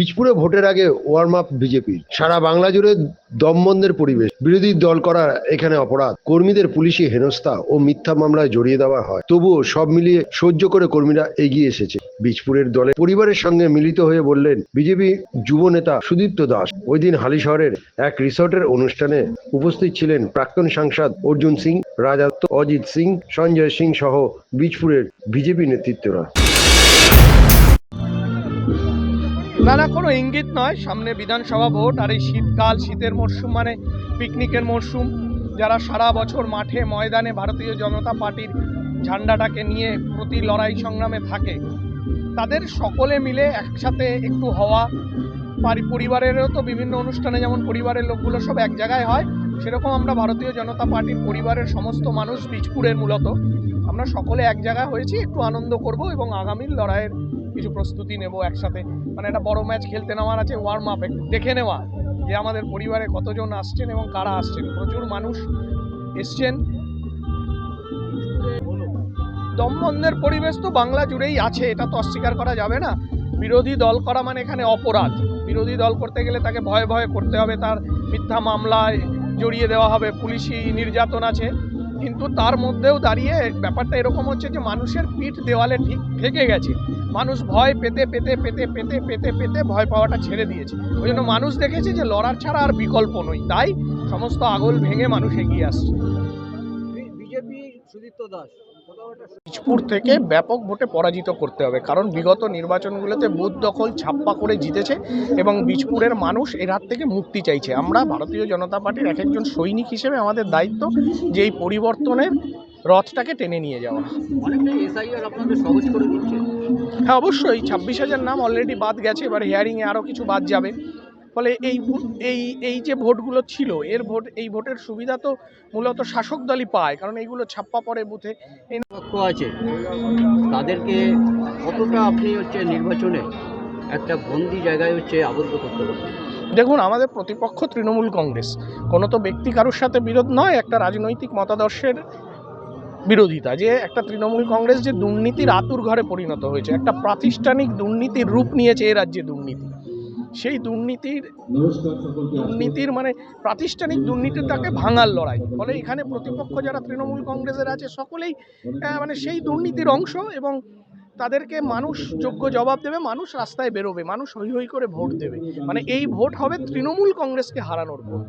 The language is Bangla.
বীজপুরে ভোটের আগে ওয়ার্ম আপ বিজেপির সারা বাংলা জুড়ে দমবন্ধের পরিবেশ। বিরোধী দল করা এখানে অপরাধ। কর্মীদের পুলিশি হেনস্থা ও মিথ্যা মামলায় জড়িয়ে দেওয়া হয়। তবুও সব মিলিয়ে সহ্য করে কর্মীরা এগিয়ে এসেছে। বীজপুরের দলে পরিবারের সঙ্গে মিলিত হয়ে বললেন বিজেপি যুব নেতা সুদীপ্ত দাস। ওই দিন হালি শহরের এক রিসর্টের অনুষ্ঠানে উপস্থিত ছিলেন প্রাক্তন সাংসদ অর্জুন সিং রাজাত্ত অজিত সিং, সঞ্জয় সিং সহ বীজপুরের বিজেপি নেতৃত্বরা। না কোনো ইঙ্গিত নয়, সামনে বিধানসভা ভোট আর এই শীতকাল, শীতের মরশুম মানে পিকনিকের মরশুম। যারা সারা বছর মাঠে, ময়দানে ভারতীয় জনতা পার্টির ঝান্ডাটাকে নিয়ে প্রতি লড়াই সংগ্রামে থাকে, তাদের সকলে মিলে একসাথে একটু হওয়া। পারি পরিবারেরও তো বিভিন্ন অনুষ্ঠানে যেমন পরিবারের লোকগুলো সব এক জায়গায় হয়, সেরকম আমরা ভারতীয় জনতা পার্টির পরিবারের সমস্ত মানুষ বীজপুরের মূলত। আমরা সকলে এক জায়গায় হয়েছি, একটু আনন্দ করব এবং আগামীর লড়াইয়ের কিছু প্রস্তুতি নেব একসাথে। মানে একটা বড় ম্যাচ খেলতে নেওয়ার আছে ওয়ার্ম আপ দেখে নেওয়া। যে আমাদের পরিবারে কতজন আসছেন এবং কারা আসছেন? প্রচুর মানুষ এসছেন। দমবন্ধের পরিবেশ তো বাংলা জুড়েই আছে, এটা তো অস্বীকার করা যাবে না। বিরোধী দল করা মানে এখানে অপরাধ। বিরোধী দল করতে গেলে তাকে ভয়ে ভয়ে করতে হবে, তার মিথ্যা মামলায় জড়িয়ে দেওয়া হবে। পুলিশি নির্যাতন আছে। কিন্তু তার মধ্যেও দাঁড়িয়ে ব্যাপারটা এরকম হচ্ছে যে মানুষের পিঠ দেওয়ালে ঠিক থেকে গেছে। মানুষ ভয় পেতে পেতে পেতে পেতে পেতে পেতে ভয় পাওয়াটা ছেড়ে দিয়েছে। ওই জন্য মানুষ দেখেছে যে লড়ার ছাড়া আর বিকল্প নই তাই সমস্ত আগল ভেঙে মানুষ এগিয়ে আসছে। বিজেপি, সুদীপ্ত দাস। বীজপুর থেকে ব্যাপক ভোটে পরাজিত করতে হবে কারণ বিগত নির্বাচনগুলোতে বুথ দখল ছাপ্পা করে জিতেছে এবং বীজপুরের মানুষ এর হাত থেকে মুক্তি চাইছে। আমরা ভারতীয় জনতা পার্টির এক একজন সৈনিক হিসেবে আমাদের দায়িত্ব যে এই পরিবর্তনের রথটাকে টেনে নিয়ে যাওয়া। হ্যাঁ অবশ্যই। ছাব্বিশ হাজার নাম অলরেডি বাদ গেছে এবার হিয়ারিংয়ে আরও কিছু বাদ যাবে। ফলে এই এই এই যে ভোটগুলো ছিল এর ভোট এই ভোটের সুবিধা তো মূলত শাসক দলই পায় কারণ এইগুলো ছাপ্পা পড়ে বুথে। পক্ষ আছে তাদেরকে কতটা আপনি হচ্ছে নির্বাচনে একটা বন্দি জায়গায় হচ্ছে আবদ্ধ করতে পারবেন? দেখুন আমাদের প্রতিপক্ষ তৃণমূল কংগ্রেস। কোনো তো ব্যক্তি কারোর সাথে বিরোধ নয় একটা রাজনৈতিক মতাদর্শের বিরোধিতা। যে একটা তৃণমূল কংগ্রেস যে দুর্নীতির আতুর ঘরে পরিণত হয়েছে একটা প্রাতিষ্ঠানিক দুর্নীতির রূপ নিয়েছে এ রাজ্যে দুর্নীতি। সেই দুর্নীতির দুর্নীতির মানে প্রাতিষ্ঠানিক দুর্নীতির তাকে ভাঙার লড়াই। ফলে এখানে প্রতিপক্ষ যারা তৃণমূল কংগ্রেসের আছে সকলেই মানে সেই দুর্নীতির অংশ এবং তাদেরকে মানুষ যোগ্য জবাব দেবে মানুষ রাস্তায় বেরোবে মানুষ হৈ হই করে ভোট দেবে। মানে এই ভোট হবে তৃণমূল কংগ্রেসকে হারানোর ভোট।